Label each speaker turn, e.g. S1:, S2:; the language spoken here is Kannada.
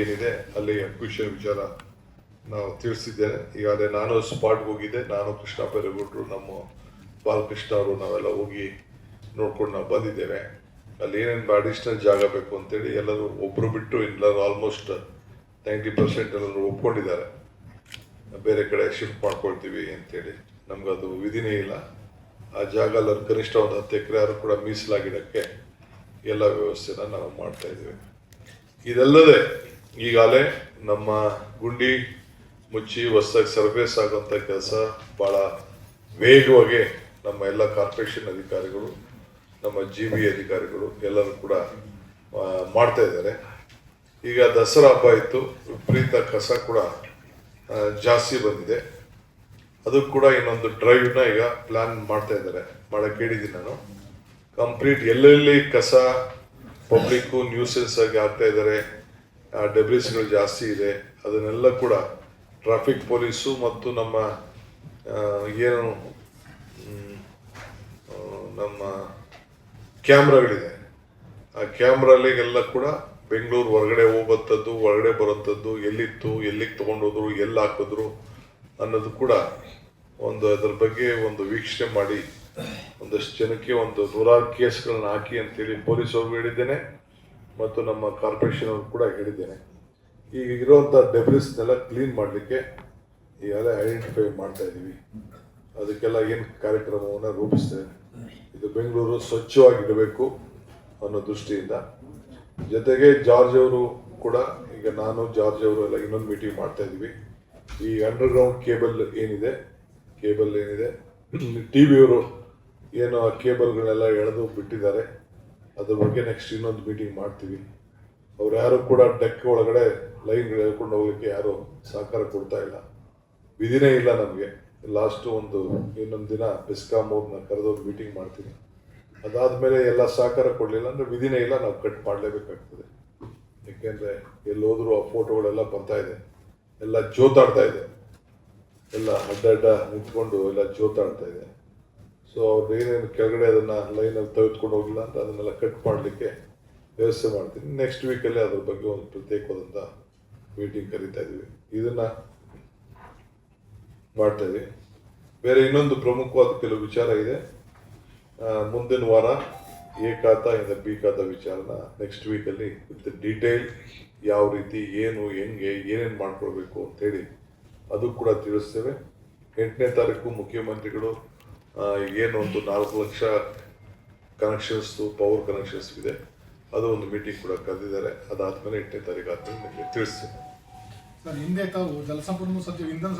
S1: ಏನಿದೆ ಅಲ್ಲಿ ಅಂಕುಶ ವಿಚಾರ ನಾವು ತಿಳಿಸಿದ್ದೇನೆ. ಅದೇ ನಾನು ಸ್ಪಾಟ್ಗೆ ಹೋಗಿದ್ದೆ, ನಾನು ಕೃಷ್ಣ ಬೈರೇಗೌಡರು ನಮ್ಮ ಬಾಲಕೃಷ್ಣ ಅವರು ನಾವೆಲ್ಲ ಹೋಗಿ ನೋಡ್ಕೊಂಡು ನಾವು ಬಂದಿದ್ದೇವೆ. ಅಲ್ಲಿ ಏನೇನು ಅಡಿಷ್ನಲ್ ಜಾಗ ಬೇಕು ಅಂತೇಳಿ ಎಲ್ಲರೂ ಒಬ್ಬರು ಬಿಟ್ಟು ಎಲ್ಲರೂ ಆಲ್ಮೋಸ್ಟ್ ನೈಂಟಿ ಪರ್ಸೆಂಟ್ ಎಲ್ಲರೂ ಒಪ್ಕೊಂಡಿದ್ದಾರೆ. ಬೇರೆ ಕಡೆ ಶಿಫ್ಟ್ ಮಾಡ್ಕೊಳ್ತೀವಿ ಅಂತೇಳಿ. ನಮಗದು ವಿಧಿನೇ ಇಲ್ಲ. ಆ ಜಾಗ ಅಲ್ಲಿ ಕನಿಷ್ಠ ಒಂದು ಹತ್ತು ಎಕರೆ ಆದರೂ ಕೂಡ ಮೀಸಲಾಗಿಡೋಕ್ಕೆ ಎಲ್ಲ ವ್ಯವಸ್ಥೆನ ನಾವು ಮಾಡ್ತಾ ಇದ್ದೀವಿ. ಇದಲ್ಲದೆ ಈಗಾಗಲೇ ನಮ್ಮ ಗುಂಡಿ ಮುಚ್ಚಿ ಹೊಸದಾಗಿ ಸರ್ಫೇಸ್ ಆಗುವಂಥ ಕೆಲಸ ಭಾಳ ವೇಗವಾಗಿ ನಮ್ಮ ಎಲ್ಲ ಕಾರ್ಪೊರೇಷನ್ ಅಧಿಕಾರಿಗಳು, ನಮ್ಮ ಜಿ ಬಿ ಅಧಿಕಾರಿಗಳು ಎಲ್ಲರೂ ಕೂಡ ಮಾಡ್ತಾ ಇದ್ದಾರೆ. ಈಗ ದಸರಾ ಹಬ್ಬ ಇತ್ತು, ವಿಪರೀತ ಕಸ ಕೂಡ ಜಾಸ್ತಿ ಬಂದಿದೆ. ಅದು ಕೂಡ ಇನ್ನೊಂದು ಡ್ರೈವ್ನ ಈಗ ಪ್ಲಾನ್ ಮಾಡ್ತಾ ಇದ್ದಾರೆ. ಮಾಡಕ್ಕೆ ಹೇಳಿದ್ದೀನಿ ನಾನು. ಕಂಪ್ಲೀಟ್ ಎಲ್ಲೆಲ್ಲಿ ಕಸ ಪಬ್ಲಿಕ್ಕು ನ್ಯೂಸೆನ್ಸ್ ಆಗಿ ಆಗ್ತಾ ಇದ್ದಾರೆ ಡೆಬ್ರಿಸ್ಗಳು ಜಾಸ್ತಿ ಇದೆ, ಅದನ್ನೆಲ್ಲ ಕೂಡ ಟ್ರಾಫಿಕ್ ಪೊಲೀಸು ಮತ್ತು ನಮ್ಮ ಏನು ನಮ್ಮ ಕ್ಯಾಮ್ರಾಗಳಿದೆ. ಆ ಕ್ಯಾಮ್ರಾಲಿಗೆಲ್ಲ ಕೂಡ ಬೆಂಗಳೂರು ಹೊರಗಡೆ ಹೋಗುವಂಥದ್ದು ಹೊರಗಡೆ ಬರುವಂಥದ್ದು ಎಲ್ಲಿತ್ತು, ಎಲ್ಲಿಗೆ ತೊಗೊಂಡೋದ್ರು, ಎಲ್ಲಿ ಹಾಕಿದ್ರು ಅನ್ನೋದು ಕೂಡ ಒಂದು ಅದ್ರ ಬಗ್ಗೆ ಒಂದು ವೀಕ್ಷಣೆ ಮಾಡಿ ಒಂದಷ್ಟು ಜನಕ್ಕೆ ಒಂದು ನೂರಾರು ಕೇಸ್ಗಳನ್ನ ಹಾಕಿ ಅಂತೇಳಿ ಅವರು ಹೇಳಿದ್ದೇನೆ. ಮತ್ತು ನಮ್ಮ ಕಾರ್ಪೊರೇಷನ್ ಅವ್ರು ಕೂಡ ಹೇಳಿದ್ದೇನೆ. ಈಗ ಇರುವಂಥ ಡೆಬ್ರಿಸ್ನೆಲ್ಲ ಕ್ಲೀನ್ ಮಾಡಲಿಕ್ಕೆ ಈಗಾಗಲೇ ಐಡೆಂಟಿಫೈ ಮಾಡ್ತಾ ಇದ್ದೀವಿ ಅದಕ್ಕೆಲ್ಲ ಏನು ಕಾರ್ಯಕ್ರಮವನ್ನು ರೂಪಿಸ್ತೇವೆ. ಇದು ಬೆಂಗಳೂರು ಸ್ವಚ್ಛವಾಗಿಡಬೇಕು ಅನ್ನೋ ದೃಷ್ಟಿಯಿಂದ. ಜೊತೆಗೆ ಜಾರ್ಜ್ ಅವರು ಕೂಡ, ಈಗ ನಾನು, ಜಾರ್ಜ್ ಅವರು ಎಲ್ಲ ಇನ್ನೊಂದು ಮೀಟಿಂಗ್ ಮಾಡ್ತಾ ಇದ್ದೀವಿ ಈ ಅಂಡರ್ಗ್ರೌಂಡ್ ಕೇಬಲ್ ಏನಿದೆ ಕೇಬಲ್ ಏನಿದೆ ಟಿ ವಿಯವರು ಏನು ಆ ಕೇಬಲ್ಗಳನ್ನೆಲ್ಲ ಎಳೆದು ಬಿಟ್ಟಿದ್ದಾರೆ. ಅದ್ರ ಬಗ್ಗೆ ನೆಕ್ಸ್ಟ್ ಇನ್ನೊಂದು ಮೀಟಿಂಗ್ ಮಾಡ್ತೀವಿ. ಅವ್ರು ಯಾರು ಕೂಡ ಡೆಕ್ ಒಳಗಡೆ ಲೈನ್ ಹೇಳ್ಕೊಂಡು ಹೋಗ್ಲಿಕ್ಕೆ ಯಾರು ಸಹಕಾರ ಕೊಡ್ತಾ ಇಲ್ಲ. ವಿಧಿನೇ ಇಲ್ಲ ನಮಗೆ. ಲಾಸ್ಟ್ ಒಂದು ಇನ್ನೊಂದು ದಿನ ಬೆಸ್ಕಾಮ್ ಅವ್ರನ್ನ ಕರೆದವ್ರು ಮೀಟಿಂಗ್ ಮಾಡ್ತೀನಿ ಅದಾದ್ಮೇಲೆ ಎಲ್ಲ ಸಹಕಾರ ಕೊಡಲಿಲ್ಲ ಅಂದ್ರೆ ವಿಧಿನೇ ಇಲ್ಲ, ನಾವು ಕಟ್ ಮಾಡಲೇಬೇಕಾಗ್ತದೆ. ಯಾಕೆಂದ್ರೆ ಎಲ್ಲಿ ಹೋದ್ರು ಆ ಫೋಟೋಗಳೆಲ್ಲ ಬರ್ತಾ ಇದೆ. ಎಲ್ಲ ಜೋತಾಡ್ತಾ ಇದೆ. ಎಲ್ಲ ಅಡ್ಡ ಅಡ್ಡ ನಿಂತ್ಕೊಂಡು ಎಲ್ಲ ಜೋತಾಡ್ತಾ ಇದೆ. ಸೊ ಅವ್ರದ್ದು ಏನೇನು ಕೆಳಗಡೆ ಅದನ್ನ ಲೈನಲ್ಲಿ ತೆಗೆದುಕೊಂಡು ಹೋಗಿಲ್ಲ ಅಂತ ಅದನ್ನೆಲ್ಲ ಕಟ್ ಮಾಡಲಿಕ್ಕೆ ವ್ಯವಸ್ಥೆ ಮಾಡ್ತೀನಿ. ನೆಕ್ಸ್ಟ್ ವೀಕಲ್ಲಿ ಅದ್ರ ಬಗ್ಗೆ ಒಂದು ಪ್ರತ್ಯೇಕವಾದಂಥ ಮೀಟಿಂಗ್ ಕರಿತಾ ಇದ್ದೀವಿ. ಇದನ್ನ ಮಾಡ್ತಾ ಇದ್ದೀವಿ. ಬೇರೆ ಇನ್ನೊಂದು ಪ್ರಮುಖವಾದ ಕೆಲವು ವಿಚಾರ ಇದೆ. ಮುಂದಿನ ವಾರ ಎ ಖಾತ ಇಂದ ಬಿ ಖಾತ ವಿಚಾರನ ನೆಕ್ಸ್ಟ್ ವೀಕಲ್ಲಿ ವಿತ್ ಡೀಟೇಲ್ ಯಾವ ರೀತಿ, ಏನು, ಹೆಂಗೆ, ಏನೇನು ಮಾಡ್ಕೊಳ್ಬೇಕು ಅಂತೇಳಿ ಅದು ಕೂಡ ತಿಳಿಸ್ತೇವೆ. ಎಂಟನೇ ತಾರೀಕು ಮುಖ್ಯಮಂತ್ರಿಗಳು ಏನು ಒಂದು ನಾಲ್ಕು ಲಕ್ಷ ಕನೆಕ್ಷನ್ಸ್ ಪವರ್ ಕನೆಕ್ಷನ್ಸ್ ಇದೆ. ಅದು ಒಂದು ಮೀಟಿಂಗ್ ಕೂಡ ಕರೆದಿದ್ದಾರೆ. ಅದಾದ್ಮೇಲೆ ಎಂಟನೇ ತಾರೀಕು ಆದ್ಮೇಲೆ ನಿಮಗೆ ತಿಳಿಸ್ತೇನೆ.
S2: ಸರ್, ಹಿಂದೆ ತಾವು ಜಲಸಂಪನ್ಮೂಲ ಸಚಿವ ಇಂಧನ